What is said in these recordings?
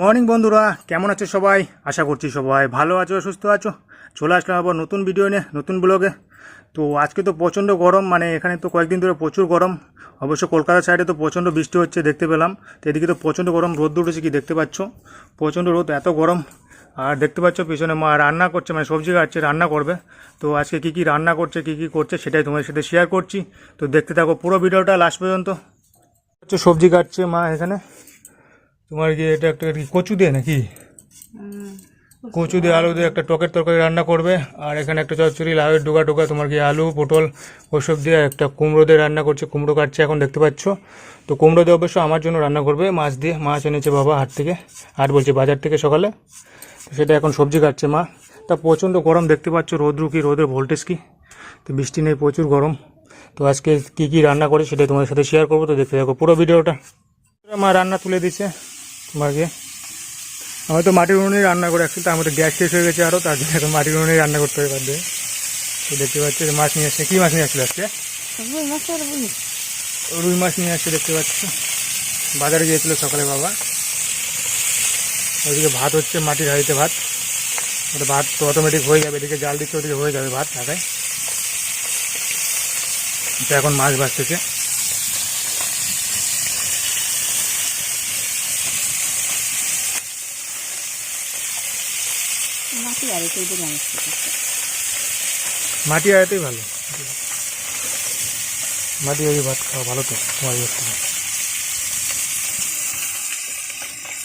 Morning বন্ধুরা, কেমন আছো সবাই? আশা করছি সবাই ভালো আছো, সুস্থ আছো। চলে আসলাম আবার নতুন ভিডিও নিয়ে, নতুন ব্লগে তো আজকে তো প্রচণ্ড গরম মানে এখানে তো কয়েকদিন ধরে প্রচুর গরম। অবশ্য কলকাতা সাইডে তো প্রচণ্ড বৃষ্টি হচ্ছে, দেখতে পেলাম। তো এদিকে তো প্রচণ্ড গরম, রোদ উঠেছে কি দেখতে পাচ্ছ? প্রচণ্ড রোদ, এত গরম। আর দেখতে পাচ্ছ পিছনে মা রান্না করছে মানে সবজি কাটছে, রান্না করবে। তো আজকে কী কী রান্না করছে, কী কী করছে সেটাই তোমাদের সাথে শেয়ার করছি। তো দেখতে থাকো পুরো ভিডিওটা লাস্ট পর্যন্ত। সবজি কাটছে মা এখানে। তোমার কি এটা একটা কি কচু দিয়ে নাকি? কচু দিয়ে আলু দিয়ে একটা টকের তরকারি রান্না করবে আর এখানে একটা চচ্চড়ি লাউয়ের ডোকা টোকা তোমার কি আলু পটল ওসব দিয়ে একটা কুমড়ো দিয়ে রান্না করছে কুমড়ো কাটছে এখন দেখতে পাচ্ছ। তো কুমড়ো দিয়ে অবশ্য আমার জন্য রান্না করবে মাছ দিয়ে মাছ এনেছে বাবা হাট থেকে হাট বলছে বাজার থেকে সকালে। তো সেটা এখন সবজি কাটছে মা। তা প্রচণ্ড গরম দেখতে পাচ্ছ রোদ্রু কি রোদের ভোল্টেজ কি? তো বৃষ্টি নেই প্রচুর গরম। তো আজকে কী কী রান্না করে সেটা তোমাদের সাথে শেয়ার করব তো দেখতে থাকো পুরো ভিডিওটা। মা রান্না তুলে দিচ্ছে তোমাকে আমি তো মাটির উনুনেই রান্না করে আসছি তার মধ্যে গ্যাস শেষ হয়ে গেছে আরও তার জন্য এখন মাটির উনুনেই রান্না করতে হবে বাধ্য। তো দেখতে পাচ্ছি মাছ নিয়ে আসছে। কী মাছ নিয়ে আসলে আজকে? রুই মাছ নিয়ে আসছে দেখতে পাচ্ছ। বাজারে গিয়েছিল সকালে বাবা। ওইদিকে ভাত হচ্ছে মাটির হাড়িতে ভাত। ওটা ভাত তো অটোমেটিক হয়ে যাবে এদিকে জাল দিচ্ছে ওদিকে হয়ে যাবে ভাত ঢাকায়। তো এখন মাছ ভাজতেছে। মাটি মানুষ করতেছে। মাটি হাঁড়িতেই ভালো। মাটি হাঁড়ি ভাত খাওয়া ভালো তো তোমার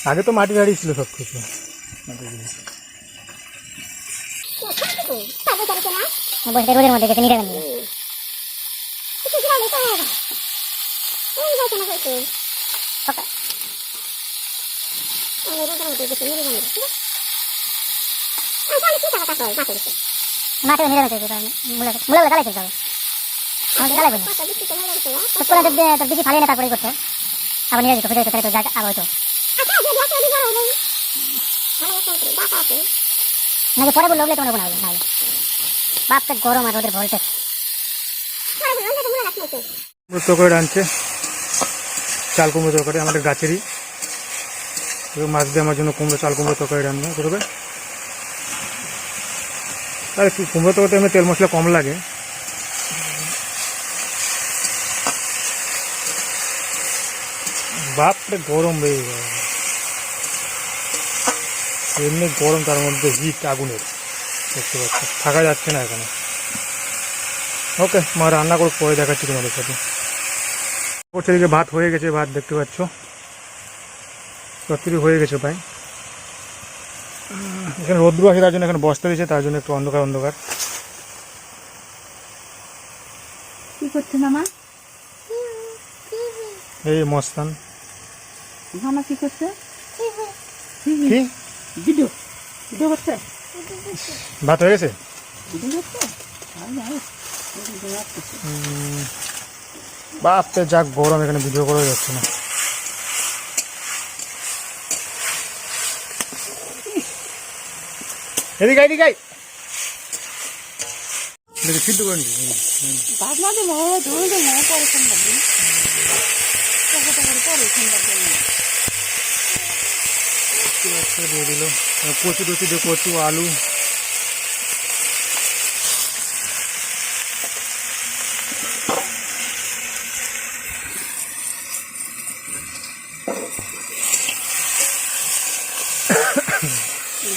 আগে তো মাটির হাঁড়ি ছিল সব কিছু। বসে রোদের মধ্যে মাঠে মূলা মূলা গালাই গালাই বলি ফালিয়ে করতে আবার হয়ে যেত তাহলে তো যা আবার হয়তো নাকি পরে বললে তোমার হবে বাপটা গরম আর ওদের ভোল্টেজ তরকারি রাঁধছে চাল কুমড়ো তরকারি আমাদের গাছেরই মাছ দিয়ে আমার জন্য কুমড়ো, চাল কুমড়ো তরকারি রান্না করবে আর কি কুমড়ো তরকারিতে এমনি তেল মশলা কম লাগে। বাপরে গরম যায় এমনি গরম তার মধ্যে হিট আগুনের। দেখতে পাচ্ছি, থাকা যাচ্ছে না এখানে। ওকে মা রান্না করে পরে দেখাচ্ছি তোমাদের সাথে। করছে এদিকে ভাত হয়ে গেছে, ভাত দেখতে পাচ্ছ। চত্বরি হয়ে গেছে ভাই এখানে রোদ্রু আছে তার জন্য এখানে বসতে দিয়েছে তার জন্য একটু অন্ধকার অন্ধকার। কি করছে মামা? এই মস্তান। মামা কি করছে? কি? ভিডিও। ভিডিও করছে? ভাত হয়ে গেছে? বাপরে যাক গরম এখানে ভিডিও করা যাচ্ছে না। এদিকে এদিকে। দেখি সিদ্ধ করে নি বাদ না দিয়ে মনে হয় ধরে পরে টাকা টাকার পরে সন্ধ্যার দিয়ে দিল কচু টচু দিয়ে কচু আলু।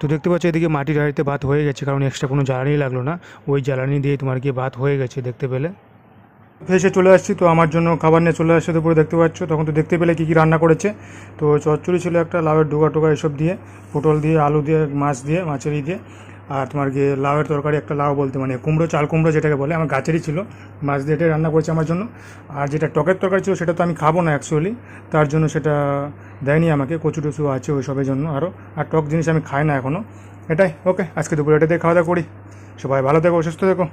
তো দেখতে পাচ্ছ এদিকে মাটির হাঁড়িতে ভাত হয়ে গেছে, কারণ এক্সট্রা কোনো জ্বালানি লাগল না। ওই জ্বালানি দিয়ে তোমার কি ভাত হয়ে গেছে দেখতে পেলে। এসে চলে আসছি, তো আমার জন্য খাবার নিয়ে চলে আসছে দুপুরে দেখতে পাচ্ছ। তখন তো দেখতে পেলে কী কী রান্না করেছে। তো চচ্চড়ি ছিল একটা, লাউয়ের ডোগা টোকা এসব দিয়ে, পটল দিয়ে, আলু দিয়ে, মাছ দিয়ে মাছের দিয়ে। আর তোমার গিয়ে লাউয়ের তরকারি, একটা লাউ বলতে মানে কুমড়ো, চাল কুমড়ো যেটাকে বলে, আমার গাছেরই ছিল। মাছ দিয়ে রান্না করেছে আমার জন্য। আর যেটা টকের তরকারি ছিল, সেটা তো আমি খাব না অ্যাকচুয়ালি তার জন্য সেটা দেয়নি আমাকে, কচু টচু আছে ওই সবের জন্য আরও আর টক জিনিস আমি খাই না এখনও এটাই ওকে আজকে দুপুরে এটা দিয়ে খাওয়া দাওয়া করি। সবাই ভালো থেকো অসুস্থ থেকো।